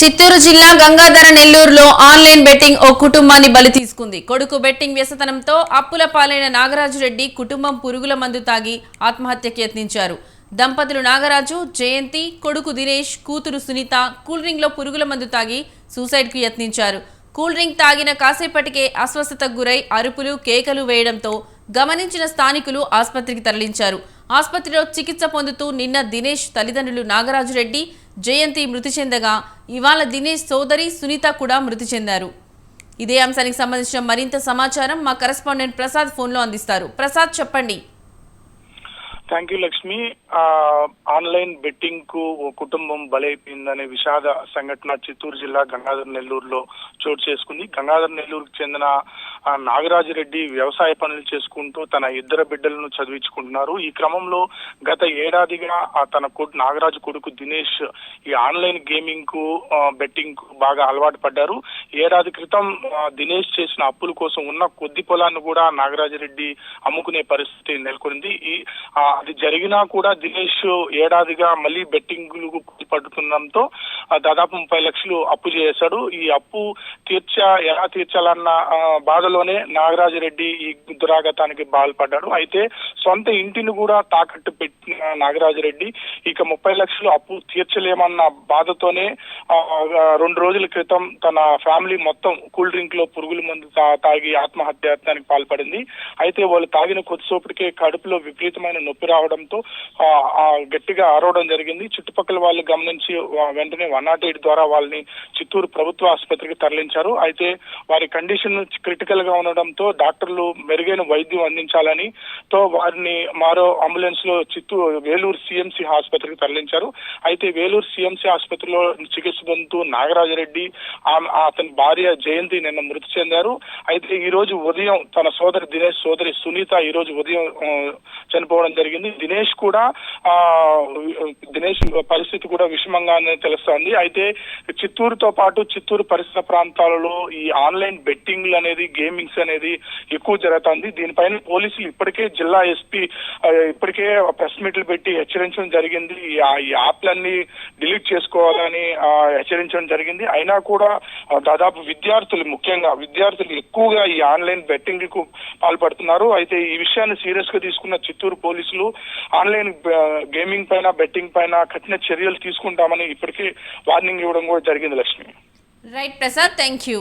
చిత్తూరు జిల్లా గంగాధర నెల్లూరులో online betting ఓ కుటుంబాన్ని బలి తీసుకుంది. కొడుకు బెట్టింగ్ వ్యసతనంతో అప్పుల పాలైన నాగరాజు రెడ్డి కుటుంబం పురుగుల మందు తాగి ఆత్మహత్యకి యత్నించారు. దంపతులు నాగరాజు జయంతి కొడుకు దినేష్ కూతురు సునీత కూల్ డ్రింక్లో పురుగుల మందు తాగి సూసైడ్కు యత్నించారు. కూల్ డ్రింక్ తాగిన కాసేపటికే అస్వస్థతకు గురై అరుపులు కేకలు వేయడంతో గమనించిన స్థానికులు ఆసుపత్రికి తరలించారు. ఆసుపత్రిలో చికిత్స పొందుతూ నిన్న దినేష్ తల్లిదండ్రులు నాగరాజు రెడ్డి జయంతి మృతి చెందగా ఇవాళ దినేష్ సోదరి సునీత కూడా మృతి చెందారు. ఇదే అంశానికి సంబంధించిన మరింత సమాచారం మా కరెస్పాండెంట్ ప్రసాద్ ఫోన్లో అందిస్తారు. ప్రసాద్ చెప్పండి. థ్యాంక్ యూ లక్ష్మి ఆన్లైన్ బెట్టింగ్కు ఓ కుటుంబం బలైపోయిందనే విషాద సంఘటన చిత్తూరు జిల్లా గంగాధర్ నెల్లూరులో చోటు చేసుకుంది. గంగాధర్ నెల్లూరుకు చెందిన నాగరాజరెడ్డి వ్యవసాయ పనులు చేసుకుంటూ తన ఇద్దరు బిడ్డలను చదివించుకుంటున్నారు. ఈ క్రమంలో గత ఏడాదిగా తన కొడుకు నాగరాజు కొడుకు దినేష్ ఈ ఆన్లైన్ గేమింగ్కు బెట్టింగ్కు బాగా అలవాటు పడ్డారు. ఏడాది క్రితం దినేష్ చేసిన అప్పుల కోసం ఉన్న కొద్ది పొలాన్ని కూడా నాగరాజరెడ్డి అమ్ముకునే పరిస్థితి నెలకొంది. ఈ అది జరిగినా కూడా దినేష్ ఏడాదిగా మళ్ళీ బెట్టింగ్ పడుతుండడంతో దాదాపు ముప్పై లక్షలు అప్పు చేశాడు. ఈ అప్పు తీర్చా ఎలా తీర్చాలన్న బాధలోనే నాగరాజు రెడ్డి ఈ దురాగతానికి బాల్పడ్డాడు అయితే సొంత ఇంటిని కూడా తాకట్టు పెట్టిన నాగరాజరెడ్డి ఇక ముప్పై లక్షలు అప్పు తీర్చలేమన్న బాధతోనే రెండు రోజుల క్రితం తన ఫ్యామిలీ మొత్తం కూల్ డ్రింక్లో పురుగుల మందు తా- తాగి ఆత్మహత్యానికి పాల్పడింది. అయితే వాళ్ళు తాగిన కొద్దిసేపటికే కడుపులో విపరీతమైన నొప్పి రావడంతో ఆ, గట్టిగా ఆరవడం జరిగింది. చుట్టుపక్కల వాళ్ళు గమనించి వెంటనే వన్ నాట్ ఎయిట్ ద్వారా వాళ్ళని చిత్తూరు ప్రభుత్వ ఆసుపత్రికి తరలించారు. అయితే వారి కండిషన్ క్రిటికల్గా ఉండడంతో డాక్టర్లు మెరుగైన వైద్యం అందించాలని తో వారిని మరో అంబులెన్స్లో చిత్తూరు వేలూరు సిఎంసి ఆసుపత్రికి తరలించారు. అయితే వేలూరు సిఎంసి ఆసుపత్రిలో చికిత్స పొందుతూ నాగరాజరెడ్డి రెడ్డి అతని భార్య జయంతి నిన్న మృతి చెందారు. అయితే ఈ రోజు ఉదయం తన సోదరి దినేష్ సోదరి సునీత ఈ రోజు ఉదయం చనిపోవడం జరిగింది. దినేష్ కూడా ఆ దినేష్ పరిస్థితి కూడా విషమంగానే తెలుస్తోంది. అయితే చిత్తూరుతో పాటు చిత్తూరు పరిసర ప్రాంతాలలో ఈ ఆన్లైన్ బెట్టింగ్ అనేది గేమింగ్స్ అనేది ఎక్కువ జరుగుతుంది. దీనిపైన పోలీసులు ఇప్పటికే జిల్లా ఎస్పీ ఇప్పటికే ప్రెస్ మీట్లు పెట్టి హెచ్చరించడం జరిగింది. ఈ ఆ- యాప్లన్నీ డిలీట్ చేసుకోవాలని హెచ్చరించడం జరిగింది. అయినా కూడా దాదాపు విద్యార్థులు ముఖ్యంగా విద్యార్థులు ఎక్కువగా ఈ ఆన్లైన్ బెట్టింగ్కు పాల్పడుతున్నారు. అయితే ఈ విషయాన్ని సీరియస్గా తీసుకున్న చిత్తూరు పోలీసులు ఆన్లైన్ గేమింగ్ పైన బెట్టింగ్ పైన కఠిన చర్యలు తీసుకుంటామని ఇప్పటికీ వార్నింగ్ ఇవ్వడం కూడా జరిగింది Lakshmi. Right Prasad thank you